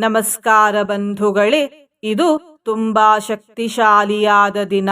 ನಮಸ್ಕಾರ ಬಂಧುಗಳೇ, ಇದು ತುಂಬಾ ಶಕ್ತಿಶಾಲಿಯಾದ ದಿನ.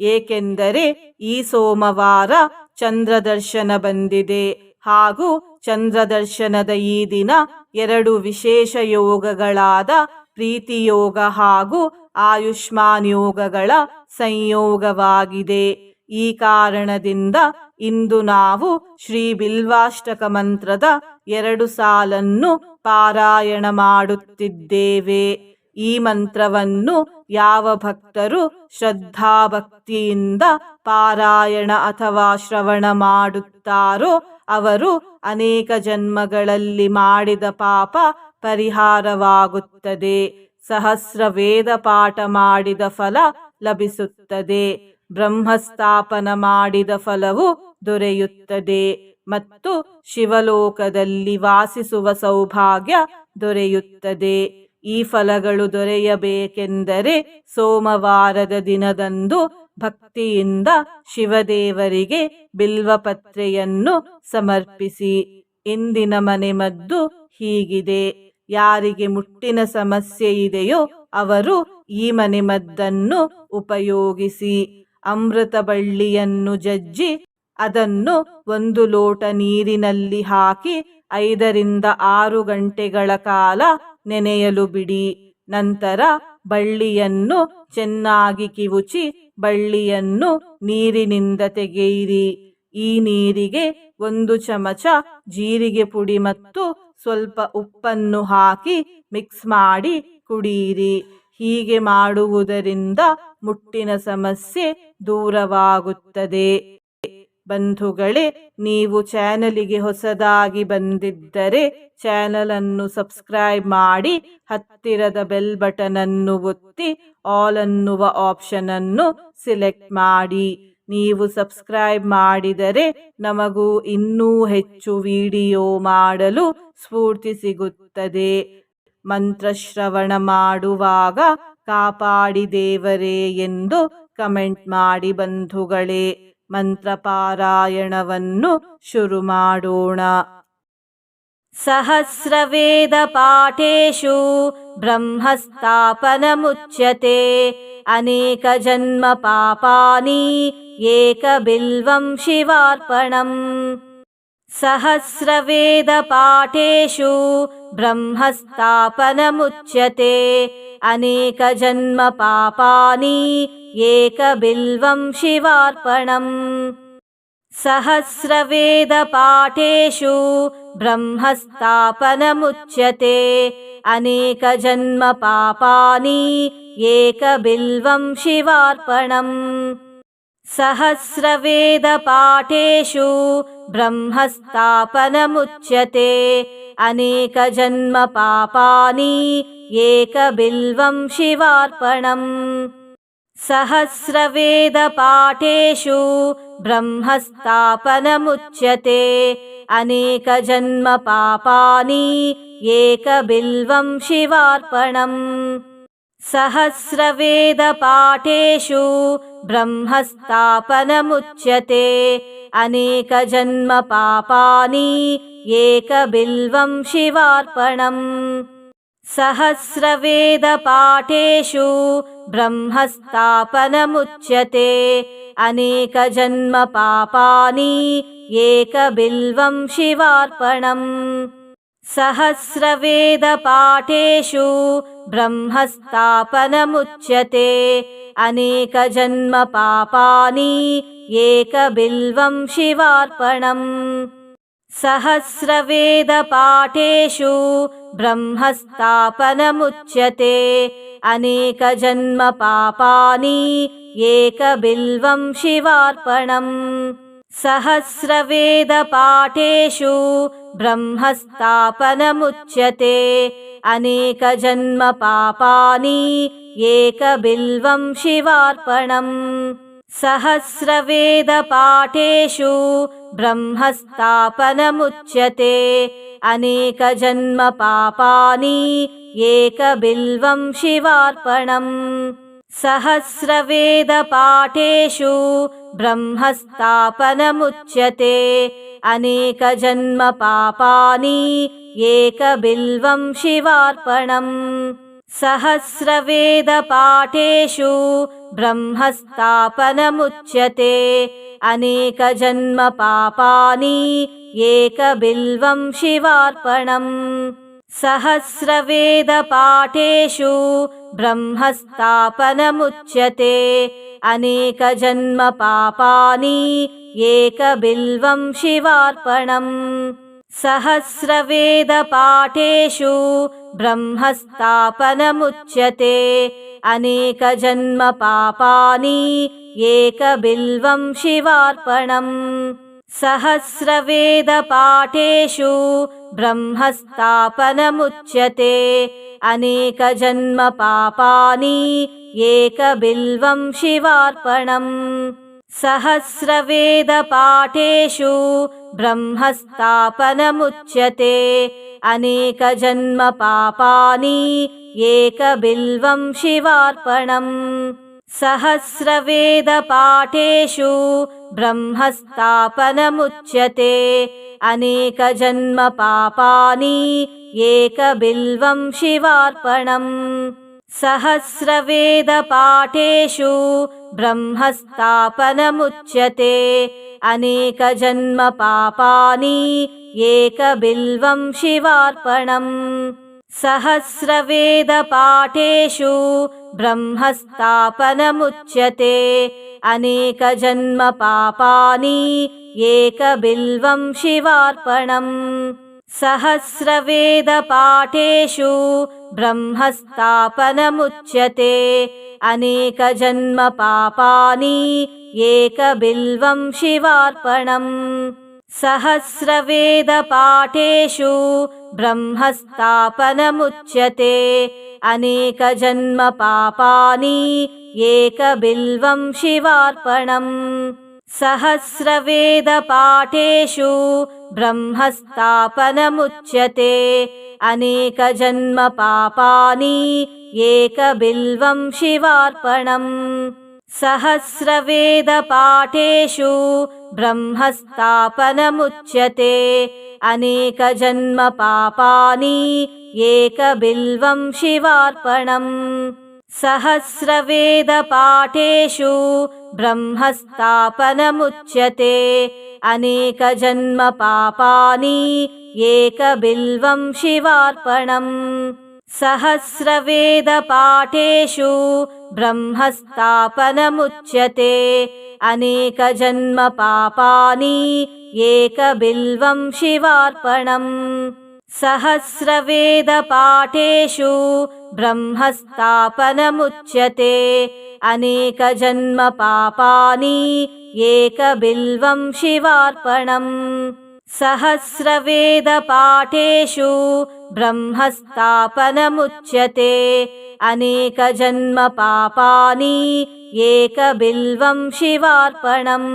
ಏಕೆಂದರೆ ಈ ಸೋಮವಾರ ಚಂದ್ರದರ್ಶನ ಬಂದಿದೆ. ಹಾಗೂ ಚಂದ್ರದರ್ಶನದ ಈ ದಿನ ಎರಡು ವಿಶೇಷ ಯೋಗಗಳಾದ ಪ್ರೀತಿ ಯೋಗ ಹಾಗೂ ಆಯುಷ್ಮಾನ್ ಯೋಗಗಳ ಸಂಯೋಗವಾಗಿದೆ. ಈ ಕಾರಣದಿಂದ ಇಂದು ನಾವು ಶ್ರೀ ಬಿಲ್ವಾಷ್ಟಕ ಮಂತ್ರದ ಎರಡು ಸಾಲನ್ನು ಪಾರಾಯಣ ಮಾಡುತ್ತಿದ್ದೇವೆ ಈ ಮಂತ್ರವನ್ನು ಯಾವ ಭಕ್ತರು ಶ್ರದ್ಧಾಭಕ್ತಿಯಿಂದ ಪಾರಾಯಣ ಅಥವಾ ಶ್ರವಣ ಮಾಡುತ್ತಾರೋ ಅವರು ಅನೇಕ ಜನ್ಮಗಳಲ್ಲಿ ಮಾಡಿದ ಪಾಪ ಪರಿಹಾರವಾಗುತ್ತದೆ. ಸಹಸ್ರ ವೇದ ಪಾಠ ಮಾಡಿದ ಫಲ ಲಭಿಸುತ್ತದೆ. ಬ್ರಹ್ಮಸ್ಥಾಪನ ಮಾಡಿದ ಫಲವು ದೊರೆಯುತ್ತದೆ. ಮತ್ತು ಶಿವಲೋಕದಲ್ಲಿ ವಾಸಿಸುವ ಸೌಭಾಗ್ಯ ದೊರೆಯುತ್ತದೆ. ಈ ಫಲಗಳು ದೊರೆಯಬೇಕೆಂದರೆ ಸೋಮವಾರದ ದಿನದಂದು ಭಕ್ತಿಯಿಂದ ಶಿವದೇವರಿಗೆ ಬಿಲ್ವಪತ್ರೆಯನ್ನು ಸಮರ್ಪಿಸಿ. ಇಂದಿನ ಮನೆಮದ್ದು ಹೀಗಿದೆ. ಯಾರಿಗೆ ಮುಟ್ಟಿನ ಸಮಸ್ಯೆ ಇದೆಯೋ ಅವರು ಈ ಮನೆಮದ್ದನ್ನು ಉಪಯೋಗಿಸಿ. ಅಮೃತ ಬಳ್ಳಿಯನ್ನು ಜಜ್ಜಿ ಅದನ್ನು ಒಂದು ಲೋಟ ನೀರಿನಲ್ಲಿ ಹಾಕಿ ಐದರಿಂದ ಆರು ಗಂಟೆಗಳ ಕಾಲ ನೆನೆಯಲು ಬಿಡಿ. ನಂತರ ಬಳ್ಳಿಯನ್ನು ಚೆನ್ನಾಗಿ ಕಿವುಚಿ ಬಳ್ಳಿಯನ್ನು ನೀರಿನಿಂದ ತೆಗೆಯಿರಿ. ಈ ನೀರಿಗೆ ಒಂದು ಚಮಚ ಜೀರಿಗೆ ಪುಡಿ ಮತ್ತು ಸ್ವಲ್ಪ ಉಪ್ಪನ್ನು ಹಾಕಿ ಮಿಕ್ಸ್ ಮಾಡಿ ಕುಡಿಯಿರಿ ಹೀಗೆ ಮಾಡುವುದರಿಂದ ಮುಟ್ಟಿನ ಸಮಸ್ಯೆ ದೂರವಾಗುತ್ತದೆ. ಬಂಧುಗಳೇ, ನೀವು ಚಾನಲಿಗೆ ಹೊಸದಾಗಿ ಬಂದಿದ್ದರೆ ಚಾನಲನ್ನು ಸಬ್ಸ್ಕ್ರೈಬ್ ಮಾಡಿ, ಹತ್ತಿರದ ಬೆಲ್ ಬಟನ್ ಅನ್ನು ಒತ್ತಿ, ಆಲ್ ಅನ್ನುವ ಆಪ್ಷನ್ ಅನ್ನು ಸಿಲೆಕ್ಟ್ ಮಾಡಿ. ನೀವು ಸಬ್ಸ್ಕ್ರೈಬ್ ಮಾಡಿದರೆ ನಮಗೂ ಇನ್ನೂ ಹೆಚ್ಚು ವಿಡಿಯೋ ಮಾಡಲು ಸ್ಫೂರ್ತಿ ಸಿಗುತ್ತದೆ. ಮಂತ್ರಶ್ರವಣ ಮಾಡುವಾಗ ಕಾಪಾಡಿ ದೇವರೇ ಎಂದು ಕಮೆಂಟ್ ಮಾಡಿ ಬಂಧುಗಳೇ. ಮಂತ್ರಪಾರಾಯಣವನ್ನು ಶುರು ಮಾಡೋಣ सहस्रवेदपाठेषु ब्रह्मस्थापनमुच्यते अनेकजन्मपापानि एकबिल्वं शिवार्पणम् सहस्रवेदपाठेषु ब्रह्मस्थापनमुच्यते अनेकजन्मपापानि एकबिल्वं शिवार्पणम् सहस्रवेदपाठेषु ब्रह्मस्थापनमुच्यते अनेकजन्मपापानि एकबिल्वं शिवार्पणम् सहस्रवेदपाठेषु ब्रह्मस्थापनमुच्यते अनेकजन्मपापानि एकबिल्वं शिवार्पणम् सहस्रवेदपाठेषु ब्रह्मस्थापनमुच्यते। अनेकजन्मपापानि एकबिल्वं शिवार्पणम्। सहस्रवेदपाठेषु ब्रह्मस्थापनमुच्यते। अनेकजन्मपापानि एकबिल्वं शिवार्पणम्। सहस्रवेदपाठेषु ब्रह्मस्थापनमुच्यते अनेकजन्मपापानि एकबिल्वं शिवार्पणम् सहस्रवेदपाठेषु ब्रह्मस्थापनमुच्यते अनेकजन्मपापानि एकबिल्वं शिवार्पणम् सहस्रवेदपाठेषु ब्रह्मस्थापनमुच्यते अनेकजन्मपापानि एकबिल्वं शिवार्पणम्। सहस्रवेदपाठेषु ब्रह्मस्थापनमुच्यते अनेकजन्मपापानि एकबिल्वं शिवार्पणम्। सहस्रवेदपाठेषु ब्रह्मस्थापनमुच्यते अनेकजन्मपापानि एकबिल्वं शिवार्पणम् सहस्रवेदपाठेषु ब्रह्मस्थापनमुच्यते अनेकजन्मपापानि एकबिल्वं शिवार्पणम् सहस्रवेदपाठेषु ब्रह्मस्थापनमुच्यते। अनेकजन्मपापानि एकबिल्वं शिवार्पणम्। सहस्रवेदपाठेषु ब्रह्मस्थापनमुच्यते। अनेकजन्मपापानि एकबिल्वं शिवार्पणम् सहस्रवेदपाठेषु ब्रह्मस्थापनमुच्यते। अनेकजन्मपापानि एकबिल्वं शिवार्पणम्। सहस्रवेदपाठेषु ब्रह्मस्थापनमुच्यते। अनेकजन्मपापानि एकबिल्वं शिवार्पणम्। सहस्रवेदपाठेषु ब्रह्मस्थापनमुच्यते अनेकजन्मपापानि एकबिल्वं शिवार्पणम्। सहस्रवेदपाठेषु ब्रह्मस्थापनमुच्यते अनेकजन्मपापानि एकबिल्वं शिवार्पणम्। सहस्रवेदपाठेषु ब्रह्मस्थापनमुच्यते अनेकजन्मपापानि एकबिल्वं शिवार्पणम् सहस्रवेदपाठेषु ब्रह्मस्थापनमुच्यते अनेकजन्मपापानि एकबिल्वं शिवार्पणम् सहस्रवेदपाठेषु ब्रह्मस्थापनमुच्यते। अनेकजन्मपापानि एकबिल्वं शिवार्पणम्। सहस्रवेदपाठेषु ब्रह्मस्थापनमुच्यते। अनेकजन्मपापानि एकबिल्वं शिवार्पणम्। सहस्रवेदपाठेषु ब्रह्मस्थापनमुच्यते अनेकजन्मपापानि एकबिल्वं शिवार्पणम् सहस्रवेदपाठेषु ब्रह्मस्थापनमुच्यते अनेकजन्मपापानि एकबिल्वं शिवार्पणम् सहस्रवेदपाठेषु ब्रह्मस्थापनमुच्यते अनेकजन्मपापानि एकबिल्वं शिवार्पणम्। सहस्रवेदपाठेषु ब्रह्मस्थापनमुच्यते अनेकजन्मपापानि एकबिल्वं शिवार्पणम्। सहस्रवेदपाठेषु ब्रह्मस्थापनमुच्यते अनेकजन्मपापानि एकबिल्वं शिवार्पणम् सहस्रवेदपाठेषु ब्रह्मस्थापनमुच्यते अनेकजन्मपापानि एकबिल्वं शिवार्पणम्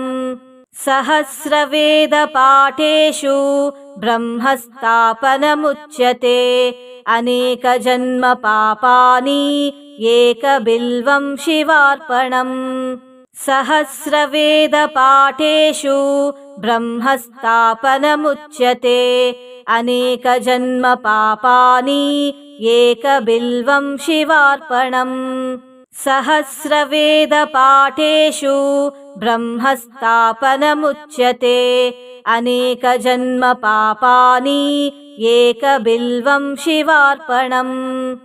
सहस्रवेदपाठेषु ब्रह्मस्थापनमुच्यते। अनेकजन्मपापानि एकबिल्वं शिवार्पणम्। सहस्रवेदपाठेषु ब्रह्मस्थापनमुच्यते। अनेकजन्मपापानि एकबिल्वं शिवार्पणम् सहस्रवेदपाठेषु ब्रह्मस्थापनमुच्यते। अनेकजन्मपापानि एकबिल्वं शिवार्पणम्।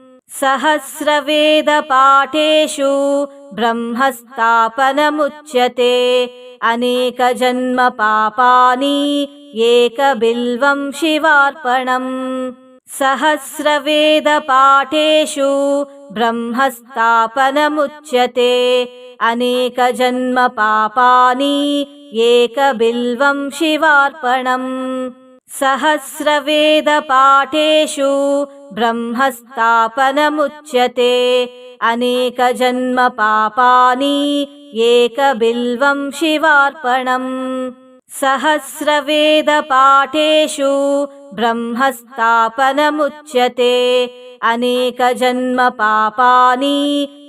सहस्रवेदपाठेषु ब्रह्मस्थापनमुच्यते। अनेकजन्मपापानि एकबिल्वं शिवार्पणम्। सहस्रवेदपाठेषु ब्रह्मस्थापनमुच्यते अनेकजन्मपापानि एकबिल्वं शिवार्पणम् सहस्रवेदपाठेषु ब्रह्मस्थापनमुच्यते अनेकजन्मपापानि एकबिल्वं शिवार्पणम् सहस्रवेदपाठेषु ब्रह्मस्थापनमुच्यते अनेकजन्मपापानि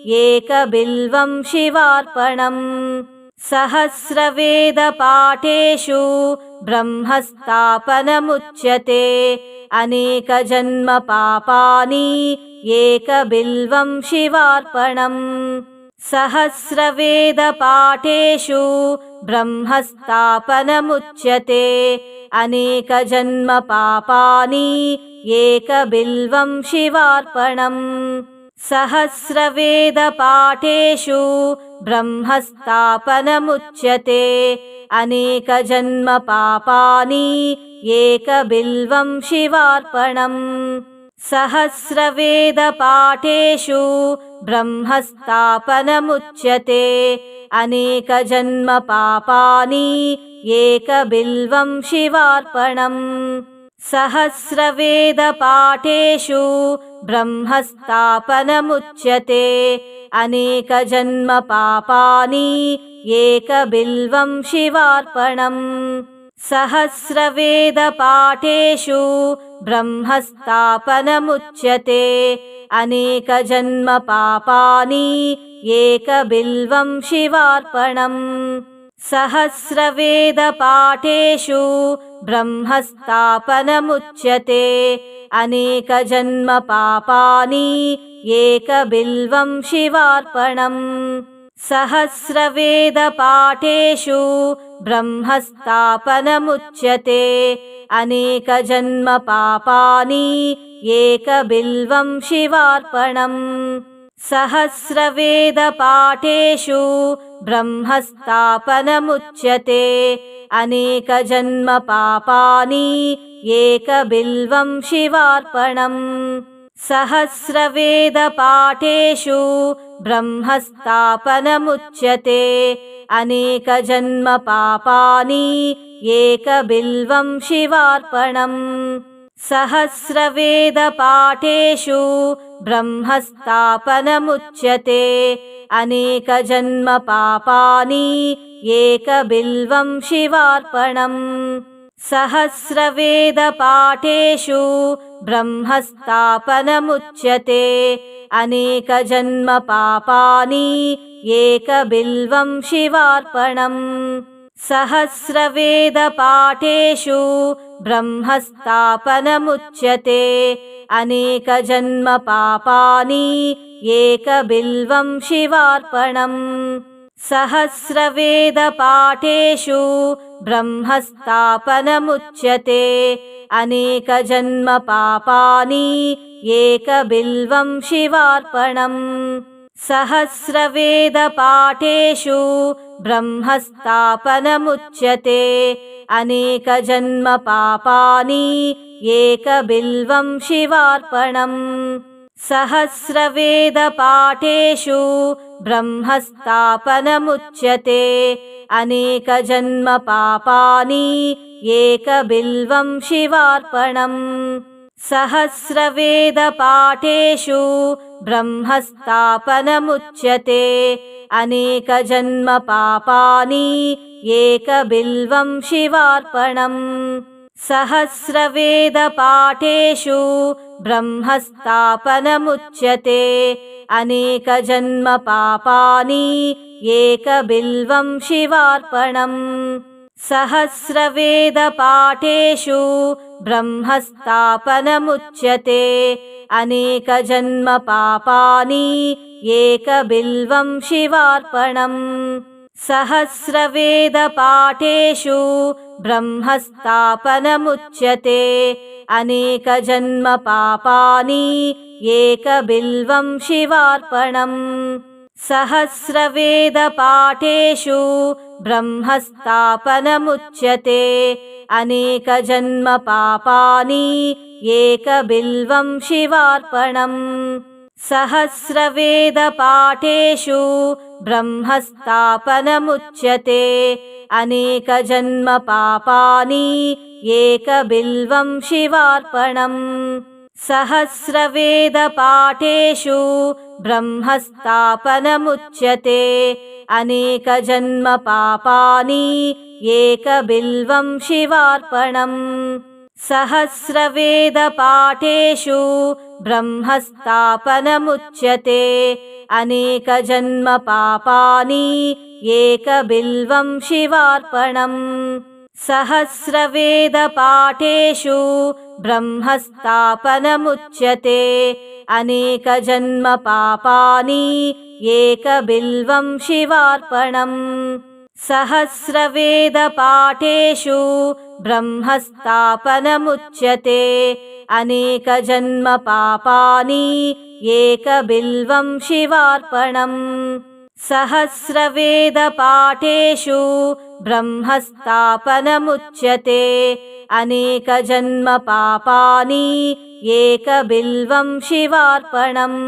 एकबिल्वं शिवार्पणम्। सहस्रवेदपाठेषु ब्रह्मस्थापनमुच्यते अनेकजन्म पापानि एकबिल्वं शिवार्पणम्। सहस्रवेदपाठेषु ब्रह्मस्थापनमुच्यते अनेकजन्म पापानि एकबिल्वं शिवार्पणम् सहस्रवेदपाठेषु ब्रह्मस्थापनमुच्यते अनेकजन्म पापानि एकबिल्वं शिवार्पणम् सहस्रवेदपाठेषु ब्रह्मस्थापनमुच्यते। अनेकजन्म पापानि एकबिल्वं शिवार्पणम्। सहस्रवेदपाठेषु ब्रह्मस्थापनमुच्यते। अनेकजन्म पापानि एकबिल्वं शिवार्पणम्। सहस्रवेदपाठेषु ब्रह्मस्थापनमुच्यते अनेकजन्म पापानि एकबिल्वं शिवार्पणम् सहस्रवेदपाठेषु ब्रह्मस्थापनमुच्यते अनेकजन्म पापानि एकबिल्वं शिवार्पणम् सहस्रवेदपाठेषु ब्रह्मस्थापनमुच्यते अनेकजन्म पापानि एकबिल्वं शिवार्पणम् सहस्रवेदपाठेषु ब्रह्मस्थापनमुच्यते अनेकजन्म पापानि एकबिल्वं शिवार्पणम् सहस्रवेदपाठेषु ब्रह्मस्थापनमुच्यते। अनेकजन्म पापानि एकबिल्वं शिवार्पणम्। सहस्रवेदपाठेषु ब्रह्मस्थापनमुच्यते। अनेकजन्म पापानि एकबिल्वं शिवार्पणम् सहस्रवेदपाठेषु ब्रह्मस्थापनमुच्यते। अनेकजन्म पापानि एकबिल्वं शिवार्पणम् सहस्रवेदपाठेषु ब्रह्मस्थापनमुच्यते। अनेकजन्म पापानि एकबिल्वं शिवार्पणम् सहस्रवेदपाठेषु ब्रह्मस्थापनमुच्यते अनेकजन्म पापानि एकबिल्वं शिवार्पणम् सहस्रवेदपाठेषु ब्रह्मस्थापनमुच्यते अनेकजन्म पापानि एकबिल्वं शिवार्पणम् सहस्रवेदपाठेषु ब्रह्मस्थापनमुच्यते अनेकजन्म पापानि एकबिल्वं शिवार्पणम् सहस्रवेदपाठेषु ब्रह्मस्थापनमुच्यते अनेकजन्म पापानि एकबिल्वं शिवार्पणम् सहस्रवेदपाठेषु ब्रह्मस्थापनमुच्यते। अनेकजन्म पापानि एकबिल्वं शिवार्पणम्। सहस्रवेदपाठेषु ब्रह्मस्थापनमुच्यते। अनेकजन्म पापानि एकबिल्वं शिवार्पणम्। सहस्रवेदपाठेषु ब्रह्मस्थापनमुच्यते अनेकजन्म पापानि एकबिल्वं शिवार्पणम्। सहस्रवेदपाठेषु ब्रह्मस्थापनमुच्यते अनेकजन्म पापानि एकबिल्वं शिवार्पणम्। सहस्रवेदपाठेषु ब्रह्मस्थापनमुच्यते अनेकजन्म पापानि एकबिल्वं शिवार्पणम् सहस्रवेदपाठेषु ब्रह्मस्थापनमुच्यते अनेकजन्म पापानि एकबिल्वं शिवार्पणम् सहस्रवेदपाठेषु ब्रह्मस्थापनमुच्यते अनेकजन्म पापानि एकबिल्वं शिवार्पणम् सहस्रवेदपाठेषु ब्रह्मस्थापनमुच्यते अनेकजन्मपापानि एकबिल्वं शिवार्पणम् सहस्रवेदपाठेषु ब्रह्मस्थापनमुच्यते अनेकजन्मपापानि एकबिल्वं शिवार्पणम् सहस्रवेदपाठेषु ब्रह्मस्थापनमुच्यते अनेकजन्मपापानि एकबिल्वं शिवार्पणम्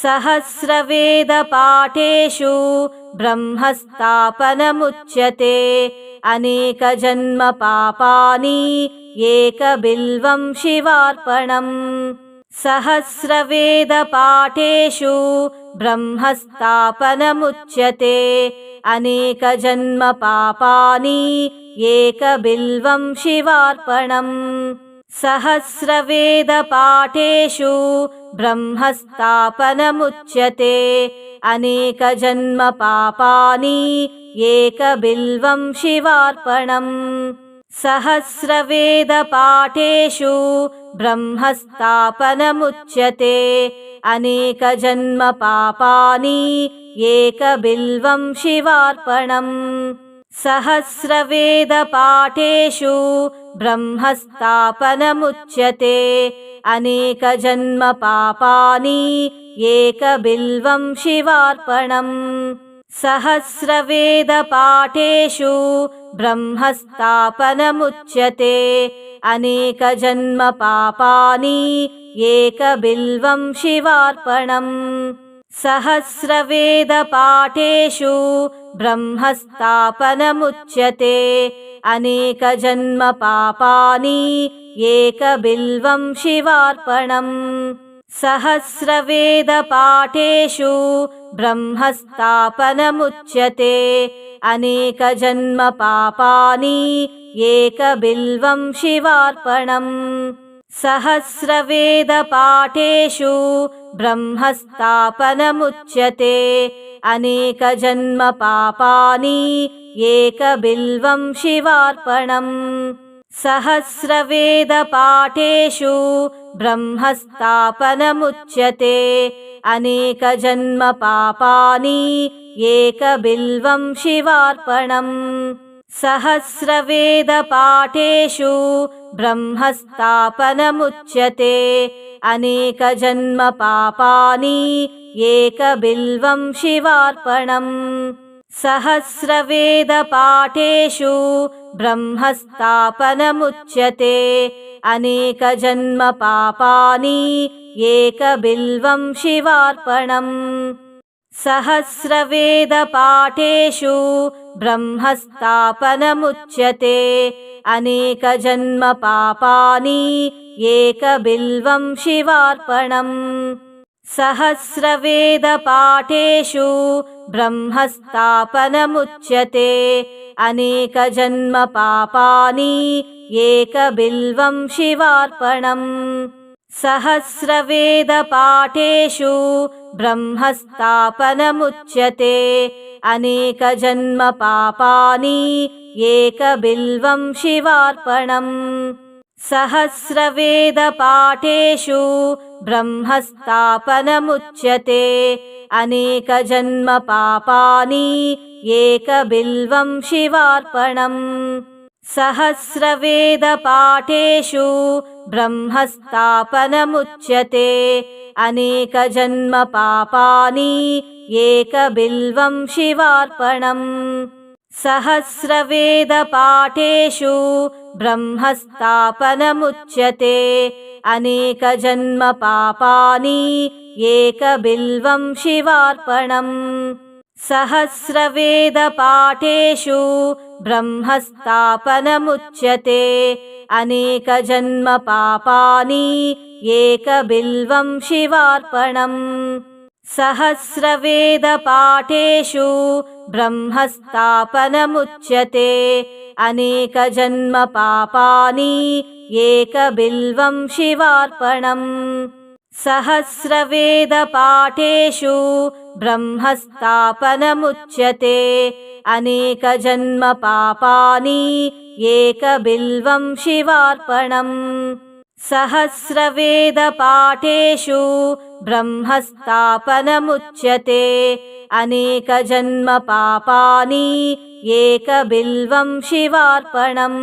सहस्रवेदपाठेषु ब्रह्मस्थापनमुच्यते। अनेकजन्मपापानि एकबिल्वं शिवार्पणम्। सहस्रवेदपाठेषु ब्रह्मस्थापनमुच्यते। अनेकजन्मपापानि एकबिल्वं शिवार्पणम्। सहस्रवेदपाठेषु ब्रह्मस्थापनमुच्यते अनेकजन्मपापानि एकबिल्वं शिवार्पणम् सहस्रवेदपाठेषु ब्रह्मस्थापनमुच्यते अनेकजन्मपापानि एकबिल्वं शिवार्पणम् सहस्रवेदपाठेषु ब्रह्मस्थापनमुच्यते अनेकजन्मपापानि एकबिल्वं शिवार्पणम् सहस्रवेदपाठेषु ब्रह्मस्थापनमुच्यते अनेकजन्मपापानि एकबिल्वं शिवार्पणम् सहस्रवेदपाठेषु ब्रह्मस्थापनमुच्यते अनेकजन्मपापानि एकबिल्वं शिवार्पणम् सहस्रवेदपाठेषु ब्रह्मस्थापनमुच्यते अनेकजन्मपापानि एकबिल्वं शिवार्पणम् सहस्रवेदपाठेषु ब्रह्मस्थापनमुच्यते अनेकजन्मपापानि एकबिल्वं शिवार्पणम् सहस्रवेदपाठेषु ब्रह्मस्थापनमुच्यते अनेकजन्मपापानि एकबिल्वं शिवार्पणम् सहस्रवेदपाठेषु ब्रह्मस्थापनमुच्यते। अनेकजन्मपापानि एकबिल्वं शिवार्पणम्। सहस्रवेदपाठेषु ब्रह्मस्थापनमुच्यते। अनेकजन्मपापानि एकबिल्वं शिवार्पणम् सहस्रवेदपाठेषु ब्रह्मस्थापनमुच्यते। अनेकजन्मपापानि एकबिल्वं शिवार्पणम्। सहस्रवेदपाठेषु ब्रह्मस्थापनमुच्यते। अनेकजन्मपापानि एकबिल्वं शिवार्पणम् सहस्रवेदपाठेषु ब्रह्मस्थापनमुच्यते अनेकजन्मपापानि एकबिल्वं शिवार्पणम् सहस्रवेदपाठेषु ब्रह्मस्थापनमुच्यते अनेकजन्मपापानि एकबिल्वं शिवार्पणम् सहस्रवेदपाठेषु ब्रह्मस्थापनमुच्यते अनेकजन्मपापानि एकबिल्वं शिवार्पणम् सहस्रवेदपाठेषु ब्रह्मस्थापनमुच्यते अनेकजन्मपापानि एकबिल्वं शिवार्पणम् सहस्रवेदपाठेषु ब्रह्मस्थापनमुच्यते। अनेकजन्मपापानि एकबिल्वं शिवार्पणम्। सहस्रवेदपाठेषु ब्रह्मस्थापनमुच्यते। अनेकजन्मपापानि एकबिल्वं शिवार्पणम्। सहस्रवेदपाठेषु ब्रह्मस्थापनमुच्यते अनेकजन्मपापानि एकबिल्वं शिवार्पणम् सहस्रवेदपाठेषु ब्रह्मस्थापनमुच्यते अनेकजन्मपापानि एकबिल्वं शिवार्पणम्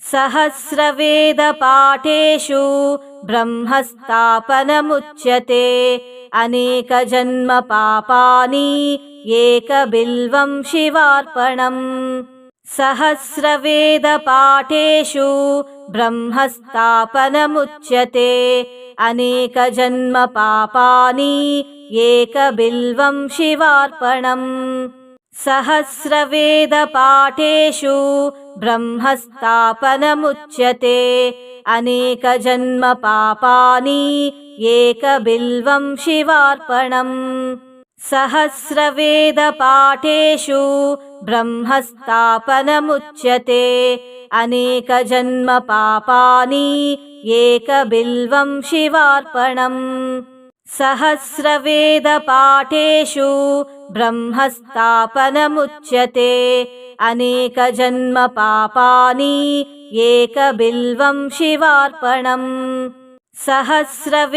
सहस्रवेदपाठेषु ब्रह्मस्थापनमुच्यते। अनेकजन्मपापानि एकबिल्वं शिवार्पणम्। सहस्रवेदपाठेषु ब्रह्मस्थापनमुच्यते। अनेकजन्मपापानि एकबिल्वं शिवार्पणम्। सहस्रवेदपाठेषु ब्रह्मस्थापनमुच्यते अनेकजन्मपापानि एकबिल्वं शिवार्पणम् सहस्रवेदपाठेषु ब्रह्मस्थापनमुच्यते अनेकजन्मपापानि एकबिल्वं शिवार्पणम् सहस्रवेदपाठेषु ब्रह्मस्थापनमुच्यते अनेकजन्मपापानि एकबिल्वं शिवार्पणम् सहस्रवेदपाठेषु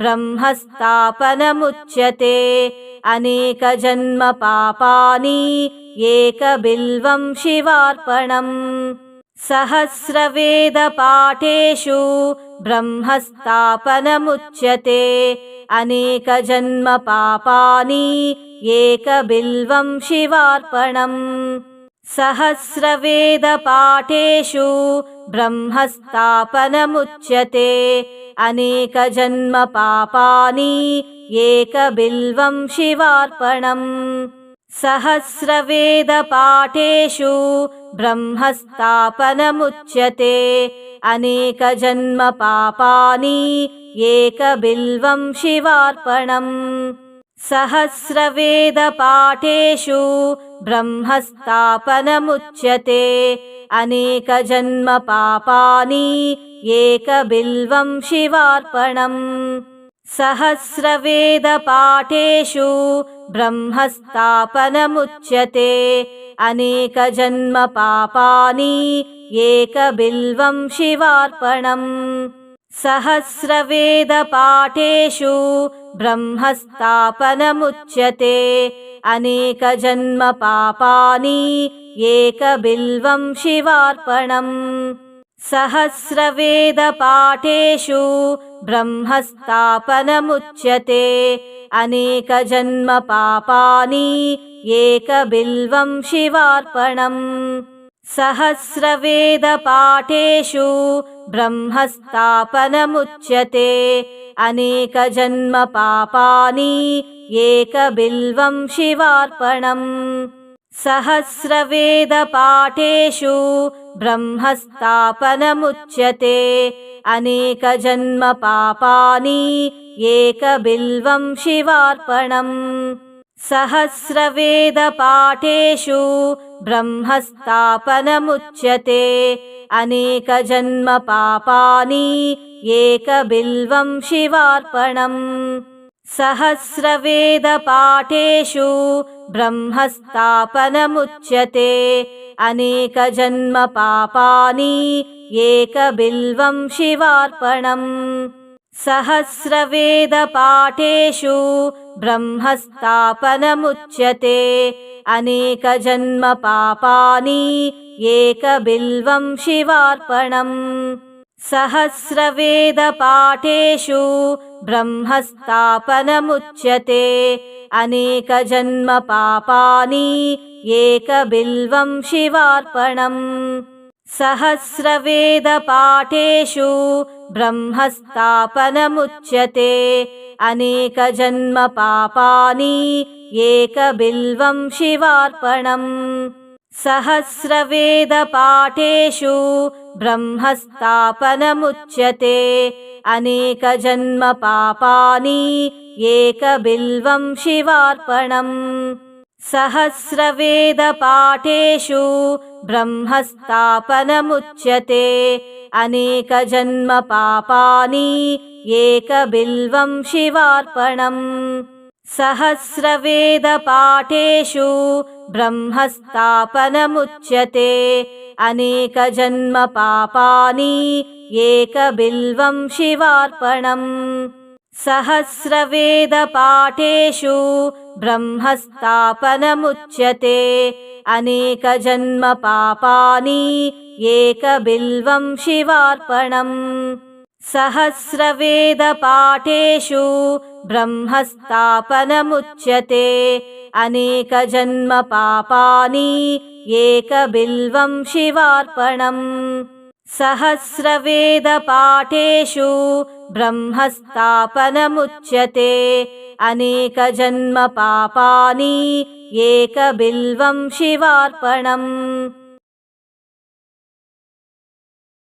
ब्रह्मस्थापनमुच्यते अनेकजन्मपापानि एकबिल्वं शिवार्पणम् सहस्रवेदपाठेषु ब्रह्मस्थापनमुच्यते अनेकजन्मपापानि एकबिल्वं शिवार्पणम् सहस्रवेदपाठेषु ब्रह्मस्थापनमुच्यते अनेकजन्मपापानि एकबिल्वं शिवार्पणम् सहस्रवेदपाठेषु ब्रह्मस्थापनमुच्यते अनेकजन्मपापानि एकबिल्वं शिवार्पणम् सहस्रवेदपाठेषु ब्रह्मस्थापनमुच्यते अनेकजन्मपापानि एकबिल्वं शिवार्पणम् सहस्रवेदपाठेषु ब्रह्मस्थापनमुच्यते अनेकजन्मपापानि एकबिल्वं शिवार्पणम् सहस्रवेदपाठेषु ब्रह्मस्थापनमुच्यते अनेकजन्मपापानि एकबिल्वं शिवार्पणम् सहस्रवेदपाठेषु ब्रह्मस्थापनमुच्यते अनेकजन्मपापानि एकबिल्वं शिवार्पणम् सहस्रवेदपाठेषु ब्रह्मस्थापनमुच्यते अनेकजन्मपापानि एकबिल्वं शिवार्पणम् सहस्रवेदपाठेषु ब्रह्मस्थापनमुच्यते अनेकजन्मपापानि एकबिल्वं शिवार्पणम् सहस्रवेदपाठेषु ब्रह्मस्थापनमुच्यते अनेकजन्मपापानि एकबिल्वं शिवार्पणम् सहस्रवेदपाठेषु ब्रह्मस्थापनमुच्यते अनेकजन्मपापानि एकबिल्वं शिवार्पणम् सहस्रवेदपाठेषु ब्रह्मस्थापनमुच्यते अनेकजन्मपापानि एकबिल्वं शिवार्पणम् सहस्रवेदपाठेषु ब्रह्मस्थापनमुच्यते अनेकजन्मपापानि एकबिल्वं शिवार्पणम् सहस्रवेदपाठेषु ब्रह्मस्थापनमुच्यते अनेकजन्मपापानि एकबिल्वं शिवार्पणम् सहस्रवेदपाठेषु ब्रह्मस्थापनमुच्यते अनेकजन्मपापानि एकबिल्वं शिवार्पणम् सहस्रवेदपाठेषु ब्रह्मस्थापनमुच्यते अनेकजन्मपापानि एकबिल्वं शिवार्पणम् सहस्रवेदपाठेषु ब्रह्मस्थापनमुच्यते अनेकजन्म पापानि एकबिल्वं शिवार्पणम् सहस्रवेदपाठेषु ब्रह्मस्थापनमुच्यते अनेकजन्म पापानि एकबिल्वं शिवार्पणम् सहस्रवेदपाठेषु ब्रह्मस्थापनमुच्यते अनेकजन्म पापानि एकबिल्वं शिवार्पणम् सहस्रवेदपाठेषु ब्रह्मस्थापनमुच्यते अनेकजन्म पापानि एकबिल्वं शिवार्पणम्